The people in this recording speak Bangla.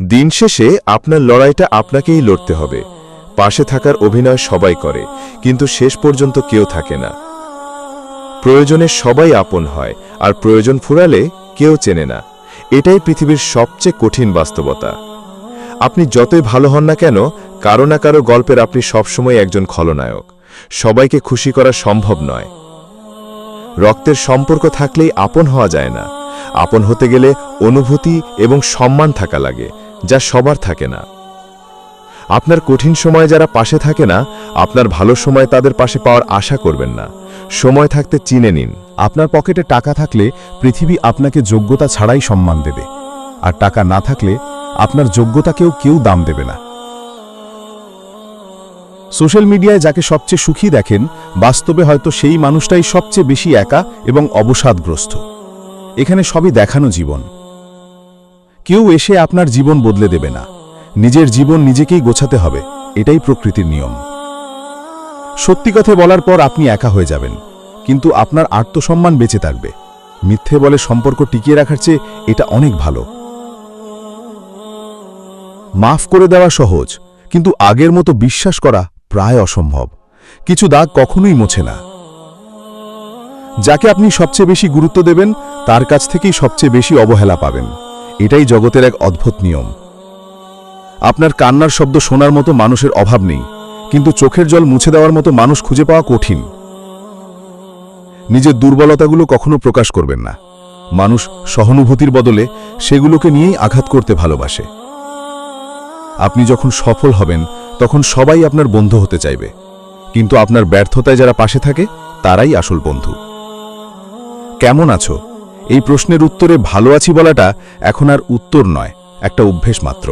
দিন শেষে আপনার লড়াইটা আপনাকেই লড়তে হবে। পাশে থাকার অভিনয় সবাই করে, কিন্তু শেষ পর্যন্ত কেউ থাকে না। প্রয়োজনে সবাই আপন হয়, আর প্রয়োজন ফুরালে কেউ চেনে না। এটাই পৃথিবীর সবচেয়ে কঠিন বাস্তবতা। আপনি যতই ভালো হন না কেন, কারও না কারও গল্পের আপনি সবসময় একজন খলনায়ক। সবাইকে খুশি করা সম্ভব নয়। রক্তের সম্পর্ক থাকলেই আপন হওয়া যায় না। আপন হতে গেলে অনুভূতি এবং সম্মান থাকা লাগে। যা সবার থাকে না। আপনার কঠিন সময়ে যারা পাশে থাকে না, আপনার ভালো সময় তাদের পাশে পাওয়ার আশা করবেন না। সময় থাকতে চিনে নিন। আপনার পকেটে টাকা থাকলে পৃথিবী আপনাকে যোগ্যতা ছাড়াই সম্মান দেবে। আর টাকা না থাকলে আপনার যোগ্যতাকেও কেউ দাম দেবে না। সোশ্যাল মিডিয়ায় যাকে সবচেয়ে সুখী দেখেন, বাস্তবে হয়তো সেই মানুষটাই সবচেয়ে বেশি একা এবং অবসাদগ্রস্ত। এখানে সবই দেখানো জীবন। কেউ এসে আপনার জীবন বদলে দেবে না। নিজের জীবন নিজেকেই গোছাতে হবে, এটাই প্রকৃতির নিয়ম। সত্যি কথা বলার পর আপনি একা হয়ে যাবেন, কিন্তু আপনার আত্মসম্মান বেঁচে থাকবে। মিথ্যে বলে সম্পর্ক টিকিয়ে রাখার চেয়ে এটা অনেক ভালো। মাফ করে দেওয়া সহজ, কিন্তু আগের মতো বিশ্বাস করা প্রায় অসম্ভব। কিছু দাগ কখনোই মোছে না। যাকে আপনি সবচেয়ে বেশি গুরুত্ব দেবেন, তার কাছ থেকেই সবচেয়ে বেশি অবহেলা পাবেন। এটাই জগতের এক অদ্ভুত নিয়ম। আপনার কান্নার শব্দ শোনার মতো মানুষের অভাব নেই, কিন্তু চোখের জল মুছে দেওয়ার মতো মানুষ খুঁজে পাওয়া কঠিন। নিজের দুর্বলতাগুলো কখনো প্রকাশ করবেন না। মানুষ সহানুভূতির বদলে সেগুলোকে নিয়েই আঘাত করতে ভালোবাসে। আপনি যখন সফল হবেন, তখন সবাই আপনার বন্ধু হতে চাইবে। কিন্তু আপনার ব্যর্থতায় যারা পাশে থাকে, তারাই আসল বন্ধু। কেমন আছো? এই প্রশ্নের উত্তরে ভালো আছি বলাটা এখন আর উত্তর নয় একটা অভ্যেস মাত্র।